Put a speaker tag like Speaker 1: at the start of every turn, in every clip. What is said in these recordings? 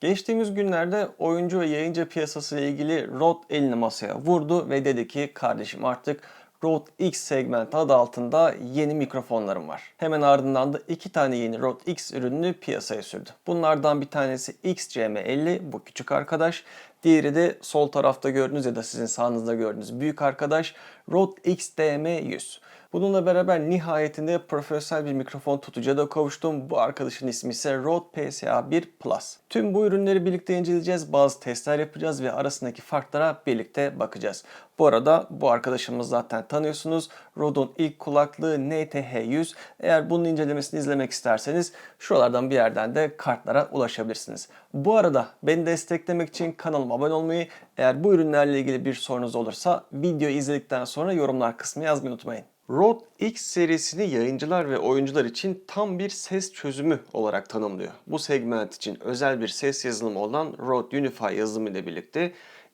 Speaker 1: Geçtiğimiz günlerde oyuncu ve yayıncı piyasası ile ilgili Rode elini masaya vurdu ve dedi ki kardeşim artık Rode X segment adı altında yeni mikrofonlarım var. Hemen ardından da iki tane yeni Rode X ürününü piyasaya sürdü. Bunlardan bir tanesi XCM50 bu küçük arkadaş. Diğeri de sol tarafta gördüğünüz ya da sizin sağınızda gördüğünüz büyük arkadaş Rode XDM100. Bununla beraber nihayetinde profesyonel bir mikrofon tutucuya da kavuştum. Bu arkadaşın ismi ise Rode PSA1 Plus. Tüm bu ürünleri birlikte inceleyeceğiz. Bazı testler yapacağız ve arasındaki farklara birlikte bakacağız. Bu arada bu arkadaşımız zaten tanıyorsunuz. Rode'un ilk kulaklığı NTH100. Eğer bunun incelemesini izlemek isterseniz şuralardan bir yerden de kartlara ulaşabilirsiniz. Bu arada beni desteklemek için kanalıma abone olmayı, eğer bu ürünlerle ilgili bir sorunuz olursa videoyu izledikten sonra yorumlar kısmına yazmayı unutmayın. Rode X serisini yayıncılar ve oyuncular için tam bir ses çözümü olarak tanımlıyor. Bu segment için özel bir ses yazılımı olan Rode Unify yazılımı ile birlikte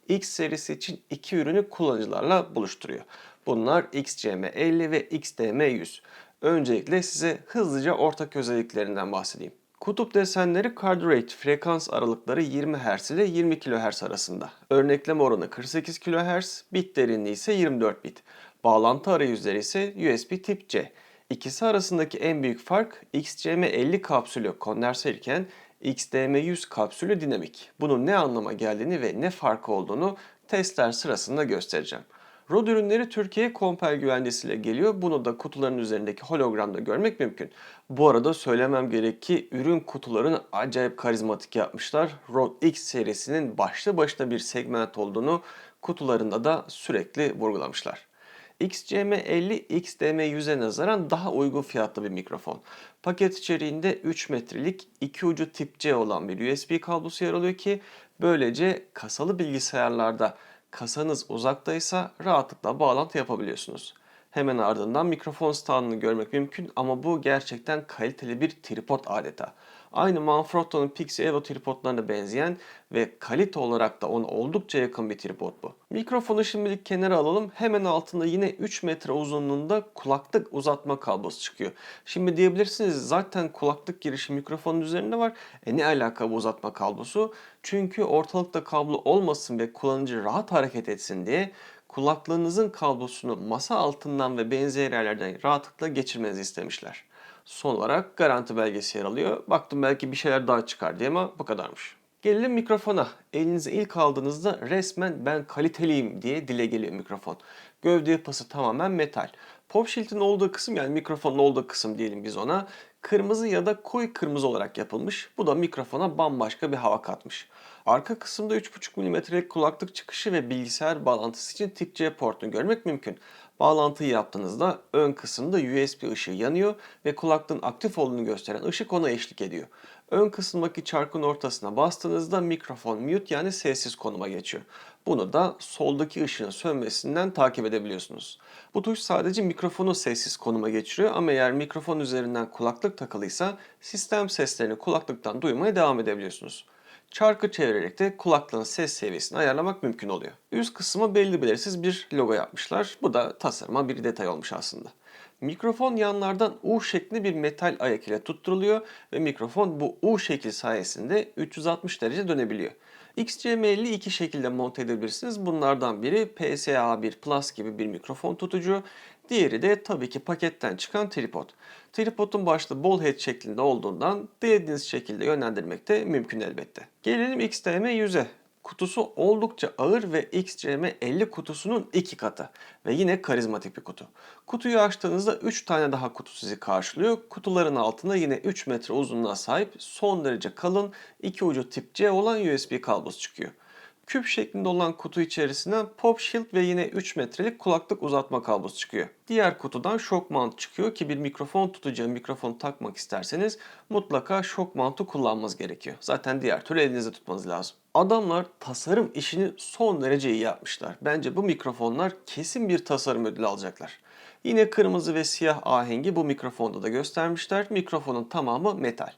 Speaker 1: X serisi için iki ürünü kullanıcılarla buluşturuyor. Bunlar XCM50 ve XDM100. Öncelikle size hızlıca ortak özelliklerinden bahsedeyim. Kutup desenleri card rate frekans aralıkları 20 Hz ile 20 kHz arasında. Örnekleme oranı 48 kHz, bit derinliği ise 24 bit. Bağlantı arayüzleri ise USB tip C. İkisi arasındaki en büyük fark XCM50 kapsülü kondenser iken XDM100 kapsülü dinamik. Bunun ne anlama geldiğini ve ne farkı olduğunu testler sırasında göstereceğim. Rode ürünleri Türkiye'ye Compel güvencesiyle geliyor. Bunu da kutuların üzerindeki hologramda görmek mümkün. Bu arada söylemem gerek ki ürün kutularını acayip karizmatik yapmışlar. Rode X serisinin başlı başına bir segment olduğunu kutularında da sürekli vurgulamışlar. XCM50 XDM100'e nazaran daha uygun fiyatlı bir mikrofon. Paket içeriğinde 3 metrelik iki ucu tip C olan bir USB kablosu yer alıyor ki böylece kasalı bilgisayarlarda kasanız uzaktaysa rahatlıkla bağlantı yapabiliyorsunuz. Hemen ardından mikrofon standını görmek mümkün ama bu gerçekten kaliteli bir tripod adeta. Aynı Manfrotto'nun Pixie Evo tripodlarına benzeyen ve kalite olarak da ona oldukça yakın bir tripod bu. Mikrofonu şimdilik kenara alalım. Hemen altında yine 3 metre uzunluğunda kulaklık uzatma kablosu çıkıyor. Şimdi diyebilirsiniz zaten kulaklık girişi mikrofonun üzerinde var. E ne alaka bu uzatma kablosu? Çünkü ortalıkta kablo olmasın ve kullanıcı rahat hareket etsin diye kulaklığınızın kablosunu masa altından ve benzeri yerlerden rahatlıkla geçirmenizi istemişler. Son olarak garanti belgesi yer alıyor. Baktım belki bir şeyler daha çıkar diye ama bu kadarmış. Gelelim mikrofona. Elinize ilk aldığınızda resmen ben kaliteliyim diye dile geliyor mikrofon. Gövde yapısı tamamen metal. Pop shield'in olduğu kısım yani mikrofonun olduğu kısım diyelim biz ona kırmızı ya da koyu kırmızı olarak yapılmış. Bu da mikrofona bambaşka bir hava katmış. Arka kısımda 3.5 mm'lik kulaklık çıkışı ve bilgisayar bağlantısı için tip C portunu görmek mümkün. Bağlantıyı yaptığınızda ön kısımda USB ışığı yanıyor ve kulaklığın aktif olduğunu gösteren ışık ona eşlik ediyor. Ön kısımdaki çarkın ortasına bastığınızda mikrofon mute yani sessiz konuma geçiyor. Bunu da soldaki ışığın sönmesinden takip edebiliyorsunuz. Bu tuş sadece mikrofonu sessiz konuma geçiriyor ama eğer mikrofon üzerinden kulaklık takılıysa sistem seslerini kulaklıktan duymaya devam edebiliyorsunuz. Çarkı çevirerek de kulaklığın ses seviyesini ayarlamak mümkün oluyor. Üst kısma belli belirsiz bir logo yapmışlar. Bu da tasarıma bir detay olmuş aslında. Mikrofon yanlardan U şeklinde bir metal ayak ile tutturuluyor ve mikrofon bu U şekli sayesinde 360 derece dönebiliyor. XCM50 iki şekilde monte edebilirsiniz. Bunlardan biri PSA1 Plus gibi bir mikrofon tutucu. Diğeri de tabii ki paketten çıkan tripod. Tripodun başlı ball head şeklinde olduğundan dilediğiniz şekilde yönlendirmek de mümkün elbette. Gelelim XDM100'e. Kutusu oldukça ağır ve XCM50 kutusunun iki katı ve yine karizmatik bir kutu. Kutuyu açtığınızda 3 tane daha kutu sizi karşılıyor. Kutuların altında yine 3 metre uzunluğa sahip son derece kalın iki ucu tip C olan USB kablosu çıkıyor. Küp şeklinde olan kutu içerisinden pop shield ve yine 3 metrelik kulaklık uzatma kablosu çıkıyor. Diğer kutudan shock mount çıkıyor ki bir mikrofon tutucuya mikrofon takmak isterseniz mutlaka shock mount'u kullanmanız gerekiyor. Zaten diğer türlü elinizde tutmanız lazım. Adamlar tasarım işini son derece iyi yapmışlar. Bence bu mikrofonlar kesin bir tasarım ödülü alacaklar. Yine kırmızı ve siyah ahengi bu mikrofonda da göstermişler. Mikrofonun tamamı metal.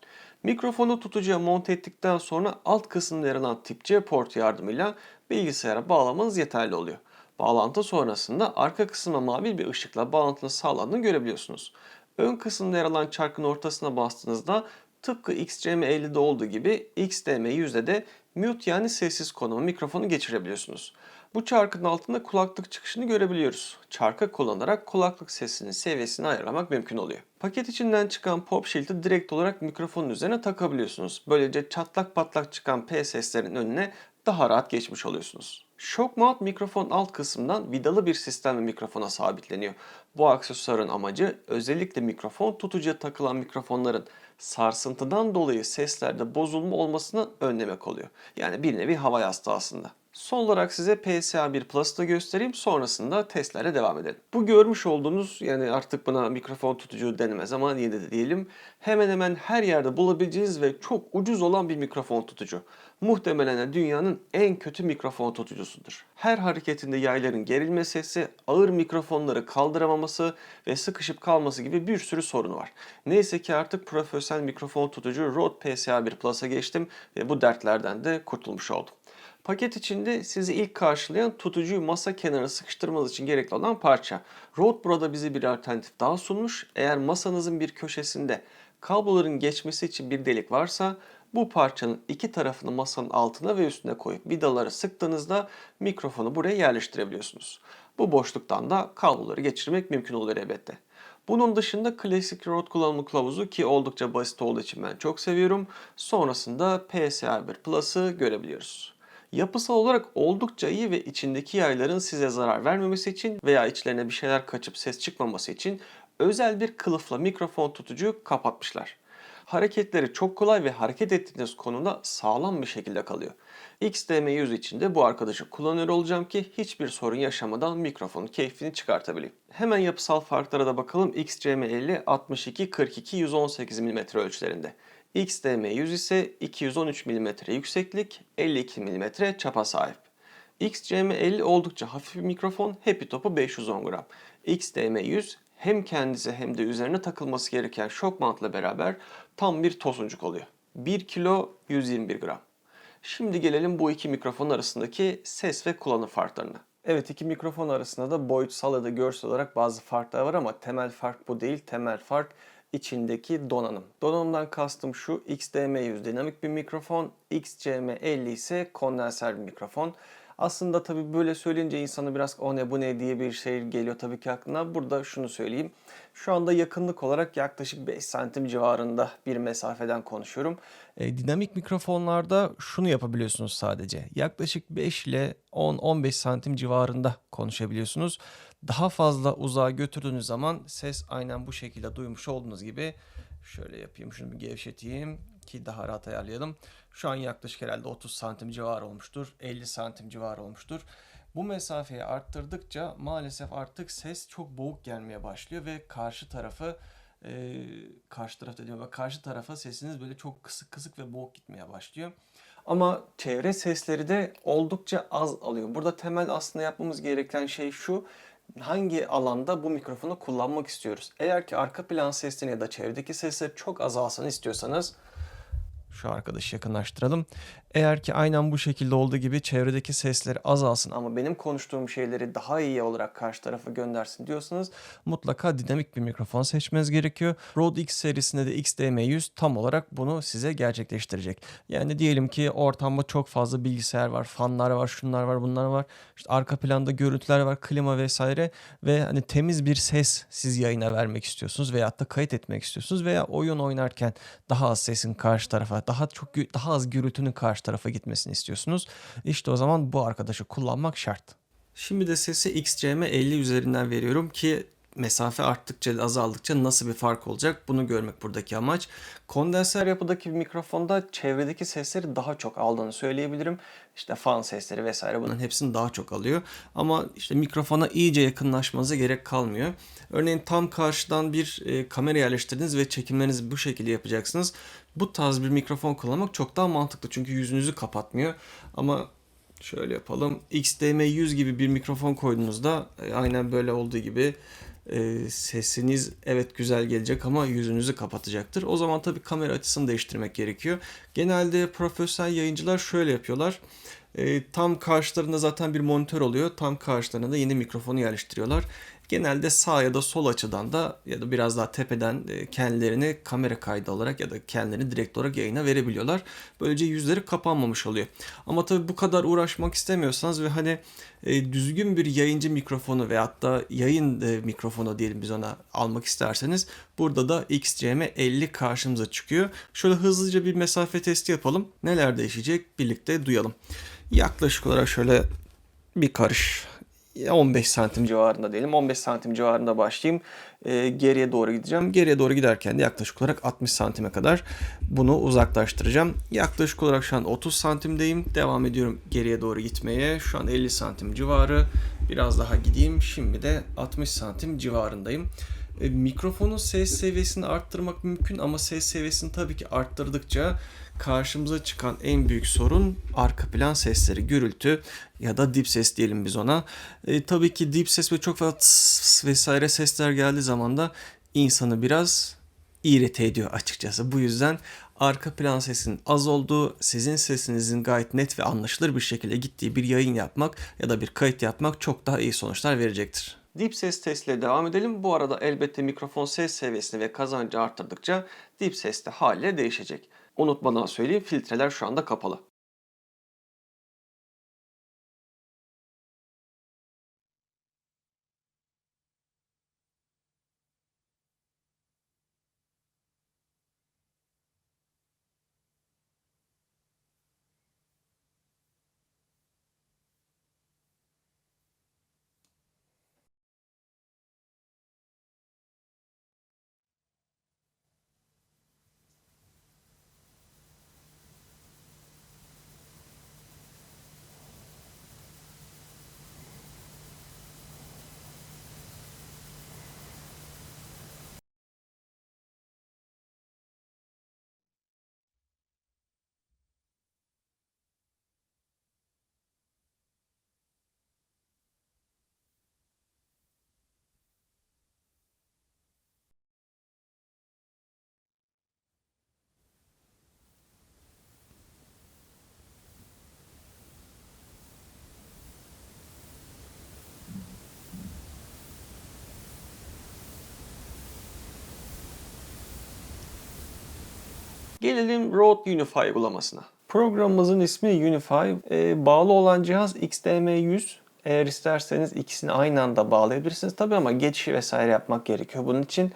Speaker 1: Mikrofonu tutucuya monte ettikten sonra alt kısımda yer alan tip C port yardımıyla bilgisayara bağlamanız yeterli oluyor. Bağlantı sonrasında arka kısma mavi bir ışıkla bağlantının sağlandığını görebiliyorsunuz. Ön kısımda yer alan çarkın ortasına bastığınızda Tıpkı XCM50'de olduğu gibi XDM100'de de mute yani sessiz konuma mikrofonu geçirebiliyorsunuz. Bu çarkın altında kulaklık çıkışını görebiliyoruz. Çarkı kullanarak kulaklık sesinin seviyesini ayarlamak mümkün oluyor. Paket içinden çıkan pop shield'i direkt olarak mikrofonun üzerine takabiliyorsunuz. Böylece çatlak patlak çıkan P seslerin önüne daha rahat geçmiş oluyorsunuz. Shock mount mikrofon alt kısmından vidalı bir sistemle mikrofona sabitleniyor. Bu aksesuarın amacı özellikle mikrofon tutucuya takılan mikrofonların sarsıntıdan dolayı seslerde bozulma olmasını önlemek oluyor. Yani bir nevi hava yastığı aslında. Son olarak size PSA1 Plus'ı da göstereyim. Sonrasında testlerle devam edelim. Bu görmüş olduğunuz yani artık buna mikrofon tutucu denemez ama yine de diyelim. Hemen hemen her yerde bulabileceğiniz ve çok ucuz olan bir mikrofon tutucu. Muhtemelen dünyanın en kötü mikrofon tutucusudur. Her hareketinde yayların gerilme sesi, ağır mikrofonları kaldıramaması ve sıkışıp kalması gibi bir sürü sorunu var. Neyse ki artık profesyonel mikrofon tutucu Rode PSA1 Plus'a geçtim ve bu dertlerden de kurtulmuş oldum. Paket içinde sizi ilk karşılayan tutucuyu masa kenarına sıkıştırmanız için gerekli olan parça. Rode burada bize bir alternatif daha sunmuş. Eğer masanızın bir köşesinde kabloların geçmesi için bir delik varsa bu parçanın iki tarafını masanın altına ve üstüne koyup vidaları sıktığınızda mikrofonu buraya yerleştirebiliyorsunuz. Bu boşluktan da kabloları geçirmek mümkün olur elbette. Bunun dışında klasik Rode kullanımı kılavuzu ki oldukça basit olduğu için ben çok seviyorum. Sonrasında PSA1 Plus'ı görebiliyoruz. Yapısal olarak oldukça iyi ve içindeki yayların size zarar vermemesi için veya içlerine bir şeyler kaçıp ses çıkmaması için özel bir kılıfla mikrofon tutucu kapatmışlar. Hareketleri çok kolay ve hareket ettiğiniz konumda sağlam bir şekilde kalıyor. XDM100 için de bu arkadaşı kullanıyor olacağım ki hiçbir sorun yaşamadan mikrofonun keyfini çıkartabileyim. Hemen yapısal farklara da bakalım. XCM50 62 42 118 mm ölçülerinde. XDM100 ise 213 mm yükseklik, 52 mm çapa sahip. XCM50 oldukça hafif bir mikrofon, Happy topu 510 gram. XDM100 hem kendisi hem de üzerine takılması gereken shock mount'la beraber tam bir tosuncuk oluyor. 1 kilo 121 gram. Şimdi gelelim bu iki mikrofon arasındaki ses ve kullanım farklarına. Evet iki mikrofon arasında da boyutsal ya da görsel olarak bazı farklar var ama temel fark bu değil. Temel fark içindeki donanım. Donanımdan kastım şu XDM100 dinamik bir mikrofon, XCM50 ise kondenser bir mikrofon. Aslında tabii böyle söyleyince insana biraz o ne bu ne diye bir şey geliyor tabii ki aklına. Burada şunu söyleyeyim. Şu anda yakınlık olarak yaklaşık 5 santim civarında bir mesafeden konuşuyorum. E, dinamik mikrofonlarda şunu yapabiliyorsunuz sadece. Yaklaşık 5 ile 10-15 santim civarında konuşabiliyorsunuz. Daha fazla uzağa götürdüğünüz zaman ses aynen bu şekilde duymuş olduğunuz gibi şöyle yapayım şunu bir gevşeteyim ki daha rahat ayarlayalım. Şu an yaklaşık herhalde 30 santim civarı olmuştur. 50 santim civarı olmuştur. Bu mesafeyi arttırdıkça maalesef artık ses çok boğuk gelmeye başlıyor ve karşı tarafı e, karşı taraf dediğim ama karşı tarafa sesiniz böyle çok kısık kısık ve boğuk gitmeye başlıyor. Ama çevre sesleri de oldukça az alıyor. Burada temel aslında yapmamız gereken şey şu hangi alanda bu mikrofonu kullanmak istiyoruz. Eğer ki arka plan sesini ya da çevredeki sesleri çok azalsın istiyorsanız şu arkadaşı yakınlaştıralım. Eğer ki aynen bu şekilde olduğu gibi çevredeki sesleri azalsın ama benim konuştuğum şeyleri daha iyi olarak karşı tarafa göndersin diyorsanız mutlaka dinamik bir mikrofon seçmeniz gerekiyor. Rode X serisinde de XDM100 tam olarak bunu size gerçekleştirecek. Yani diyelim ki ortamda çok fazla bilgisayar var, fanlar var, şunlar var, bunlar var. İşte arka planda görüntüler var, klima vesaire ve hani temiz bir ses siz yayına vermek istiyorsunuz veya da kayıt etmek istiyorsunuz veya oyun oynarken daha az sesin karşı tarafa, daha çok daha az gürültünün karşı tarafa gitmesini istiyorsunuz. İşte o zaman bu arkadaşı kullanmak şart. Şimdi de sesi XCM50 üzerinden veriyorum ki mesafe arttıkça azaldıkça nasıl bir fark olacak bunu görmek buradaki amaç. Kondenser yapıdaki bir mikrofonda çevredeki sesleri daha çok aldığını söyleyebilirim. İşte fan sesleri vesaire bunun hepsini daha çok alıyor. Ama işte mikrofona iyice yakınlaşmanıza gerek kalmıyor. Örneğin tam karşıdan bir e, kamera yerleştirdiniz ve çekimlerinizi bu şekilde yapacaksınız. Bu tarz bir mikrofon kullanmak çok daha mantıklı çünkü yüzünüzü kapatmıyor. Ama şöyle yapalım. XDM100 gibi bir mikrofon koyduğunuzda e, aynen böyle olduğu gibi e, sesiniz evet güzel gelecek ama yüzünüzü kapatacaktır. O zaman tabii kamera açısını değiştirmek gerekiyor. Genelde profesyonel yayıncılar şöyle yapıyorlar. E, tam karşılarında zaten bir monitör oluyor. Tam karşılarına da yeni mikrofonu yerleştiriyorlar. Genelde sağ ya da sol açıdan da ya da biraz daha tepeden e, kendilerini kamera kaydı olarak ya da kendilerini direkt olarak yayına verebiliyorlar. Böylece yüzleri kapanmamış oluyor. Ama tabii bu kadar uğraşmak istemiyorsanız ve hani e, düzgün bir yayıncı mikrofonu ve hatta yayın e, mikrofonu diyelim biz ona almak isterseniz burada da XCM50 karşımıza çıkıyor. Şöyle hızlıca bir mesafe testi yapalım. Neler değişecek birlikte duyalım. Yaklaşık olarak şöyle bir karış 15 santim civarında diyelim. 15 santim civarında başlayayım. Ee, geriye doğru gideceğim. Geriye doğru giderken de yaklaşık olarak 60 santime kadar bunu uzaklaştıracağım. Yaklaşık olarak şu an 30 santimdeyim. Devam ediyorum geriye doğru gitmeye. Şu an 50 santim civarı. Biraz daha gideyim. Şimdi de 60 santim civarındayım. E, mikrofonun ses seviyesini arttırmak mümkün ama ses seviyesini tabii ki arttırdıkça karşımıza çıkan en büyük sorun arka plan sesleri, gürültü ya da dip ses diyelim biz ona. E, tabii ki dip ses ve çok fazla vesaire sesler geldiği zaman da insanı biraz irite ediyor açıkçası. Bu yüzden arka plan sesinin az olduğu, sizin sesinizin gayet net ve anlaşılır bir şekilde gittiği bir yayın yapmak ya da bir kayıt yapmak çok daha iyi sonuçlar verecektir. Deep ses testiyle devam edelim. Bu arada elbette mikrofon ses seviyesini ve kazancı arttırdıkça deep ses de haliyle değişecek. Unutmadan söyleyeyim filtreler şu anda kapalı. Gelelim Rode Unify uygulamasına. Programımızın ismi Unify. Ee, bağlı olan cihaz XDM100. Eğer isterseniz ikisini aynı anda bağlayabilirsiniz tabi ama geçişi vesaire yapmak gerekiyor. Bunun için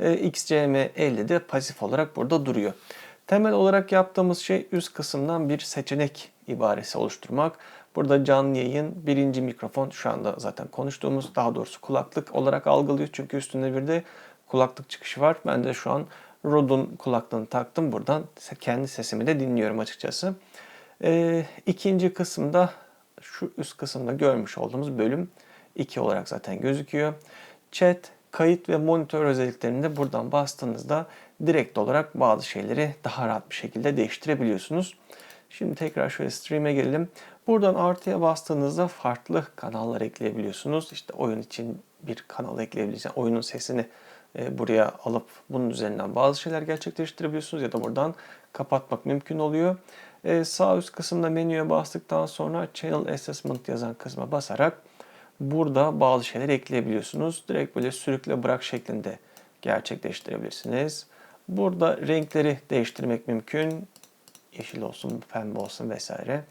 Speaker 1: e, XCM50 de pasif olarak burada duruyor. Temel olarak yaptığımız şey üst kısımdan bir seçenek ibaresi oluşturmak. Burada canlı yayın, birinci mikrofon şu anda zaten konuştuğumuz daha doğrusu kulaklık olarak algılıyor. Çünkü üstünde bir de kulaklık çıkışı var. Ben de şu an Rode'un kulaklığını taktım. Buradan kendi sesimi de dinliyorum açıkçası. Ee, ikinci kısımda şu üst kısımda görmüş olduğumuz bölüm 2 olarak zaten gözüküyor. Chat, kayıt ve monitör özelliklerinde buradan bastığınızda direkt olarak bazı şeyleri daha rahat bir şekilde değiştirebiliyorsunuz. Şimdi tekrar şöyle stream'e gelelim. Buradan artıya bastığınızda farklı kanallar ekleyebiliyorsunuz. İşte oyun için bir kanal ekleyebilirsiniz. oyunun sesini e, buraya alıp bunun üzerinden bazı şeyler gerçekleştirebiliyorsunuz ya da buradan kapatmak mümkün oluyor. E, sağ üst kısımda menüye bastıktan sonra Channel Assessment yazan kısma basarak burada bazı şeyler ekleyebiliyorsunuz. Direkt böyle sürükle bırak şeklinde gerçekleştirebilirsiniz. Burada renkleri değiştirmek mümkün. Yeşil olsun, pembe olsun vesaire.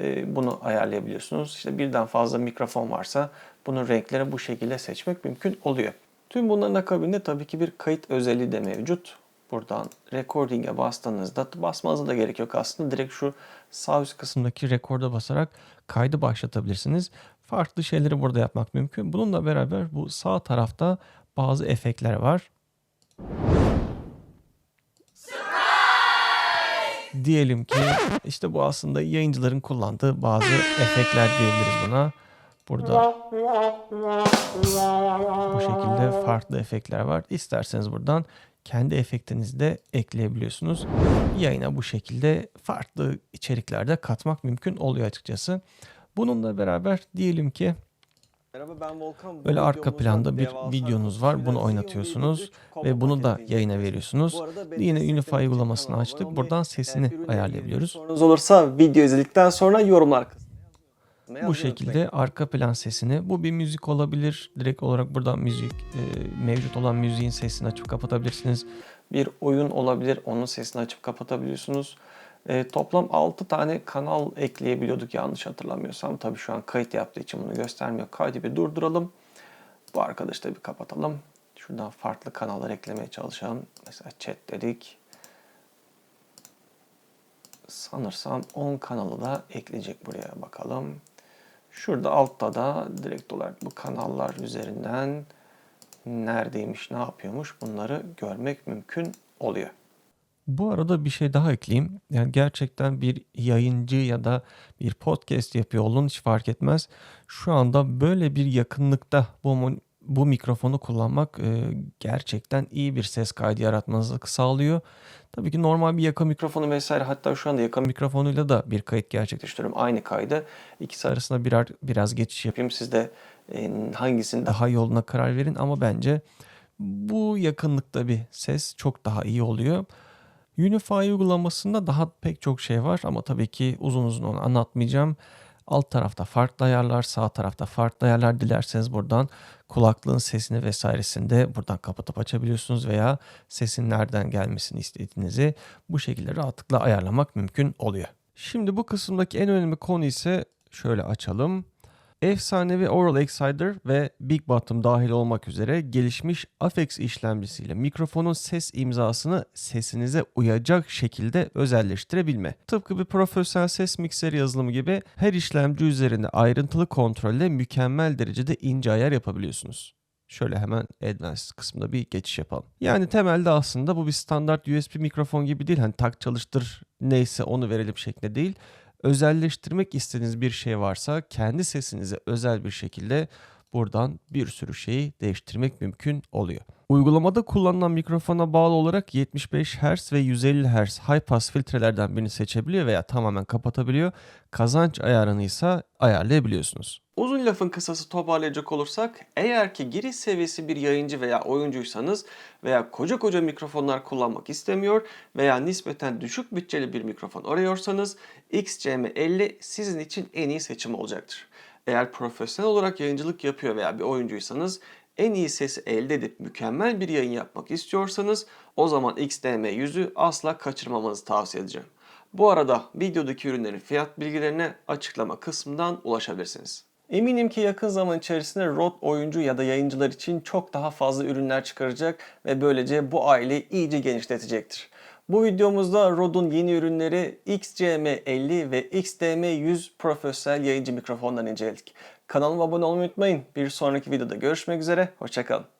Speaker 1: E, bunu ayarlayabiliyorsunuz. İşte birden fazla mikrofon varsa bunun renklerini bu şekilde seçmek mümkün oluyor. Tüm bunların akabinde tabii ki bir kayıt özelliği de mevcut. Buradan recording'e bastığınızda basmanıza da gerek yok aslında. Direkt şu sağ üst kısımdaki rekorda basarak kaydı başlatabilirsiniz. Farklı şeyleri burada yapmak mümkün. Bununla beraber bu sağ tarafta bazı efektler var. Diyelim ki işte bu aslında yayıncıların kullandığı bazı efektler diyebiliriz buna. Burada bu şekilde farklı efektler var. İsterseniz buradan kendi efektinizi de ekleyebiliyorsunuz. Yayına bu şekilde farklı içeriklerde katmak mümkün oluyor açıkçası. Bununla beraber diyelim ki
Speaker 2: Merhaba ben Volkan.
Speaker 1: Böyle arka planda bir videonuz var. Bunu oynatıyorsunuz ve bunu da yayına veriyorsunuz. Yine Unify uygulamasını açtık. Buradan sesini ayarlayabiliyoruz.
Speaker 2: Sorunuz olursa video izledikten sonra yorumlar
Speaker 1: Bu şekilde arka plan sesini, bu bir müzik olabilir. Direkt olarak buradan müzik, e, mevcut olan müziğin sesini açıp kapatabilirsiniz.
Speaker 3: bir oyun olabilir. Onun sesini açıp kapatabiliyorsunuz. E, toplam 6 tane kanal ekleyebiliyorduk yanlış hatırlamıyorsam. Tabii şu an kayıt yaptığı için bunu göstermiyor. Kaydı bir durduralım. Bu arkadaşı da bir kapatalım. Şuradan farklı kanallar eklemeye çalışalım. Mesela chat dedik. Sanırsam 10 kanalı da ekleyecek buraya bakalım. Şurada altta da direkt olarak bu kanallar üzerinden neredeymiş, ne yapıyormuş bunları görmek mümkün oluyor.
Speaker 1: Bu arada bir şey daha ekleyeyim. Yani gerçekten bir yayıncı ya da bir podcast yapıyor olun hiç fark etmez. Şu anda böyle bir yakınlıkta bu bu mikrofonu kullanmak e, gerçekten iyi bir ses kaydı yaratmanızı sağlıyor. Tabii ki normal bir yaka
Speaker 3: Mikrofonu vesaire hatta şu anda yaka
Speaker 1: mikrofonuyla da bir kayıt gerçekleştiriyorum.
Speaker 3: aynı kaydı. İkisi arasında
Speaker 1: birer biraz geçiş yapayım.
Speaker 3: Siz de e, hangisini
Speaker 1: Daha yoluna karar verin ama bence bu yakınlıkta bir ses çok daha iyi oluyor. Unify uygulamasında daha pek çok şey var ama tabii ki uzun uzun onu anlatmayacağım. Alt tarafta farklı ayarlar, sağ tarafta farklı ayarlar. Dilerseniz buradan kulaklığın sesini vesairesini de buradan kapatıp açabiliyorsunuz veya sesin nereden gelmesini istediğinizi bu şekilde rahatlıkla ayarlamak mümkün oluyor. Şimdi bu kısımdaki en önemli konu ise şöyle açalım. Efsanevi Oral Excider ve Big Bottom dahil olmak üzere gelişmiş Afex işlemcisiyle mikrofonun ses imzasını sesinize uyacak şekilde özelleştirebilme. Tıpkı bir profesyonel ses mikseri yazılımı gibi her işlemci üzerinde ayrıntılı kontrolle mükemmel derecede ince ayar yapabiliyorsunuz. Şöyle hemen Advanced kısmında bir geçiş yapalım. Yani temelde aslında bu bir standart USB mikrofon gibi değil. Hani tak çalıştır neyse onu verelim şeklinde değil özelleştirmek istediğiniz bir şey varsa kendi sesinize özel bir şekilde buradan bir sürü şeyi değiştirmek mümkün oluyor. Uygulamada kullanılan mikrofona bağlı olarak 75 Hz ve 150 Hz high pass filtrelerden birini seçebiliyor veya tamamen kapatabiliyor. Kazanç ayarını ise ayarlayabiliyorsunuz.
Speaker 3: Uzun lafın kısası toparlayacak olursak eğer ki giriş seviyesi bir yayıncı veya oyuncuysanız veya koca koca mikrofonlar kullanmak istemiyor veya nispeten düşük bütçeli bir mikrofon arıyorsanız XCM50 sizin için en iyi seçim olacaktır. Eğer profesyonel olarak yayıncılık yapıyor veya bir oyuncuysanız en iyi sesi elde edip mükemmel bir yayın yapmak istiyorsanız o zaman XDM100'ü asla kaçırmamanızı tavsiye edeceğim. Bu arada videodaki ürünlerin fiyat bilgilerine açıklama kısmından ulaşabilirsiniz. Eminim ki yakın zaman içerisinde Rode oyuncu ya da yayıncılar için çok daha fazla ürünler çıkaracak ve böylece bu aileyi iyice genişletecektir. Bu videomuzda Rode'un yeni ürünleri XCM50 ve XDM100 profesyonel yayıncı mikrofonlarını inceledik. Kanalıma abone olmayı unutmayın. Bir sonraki videoda görüşmek üzere, hoşçakalın.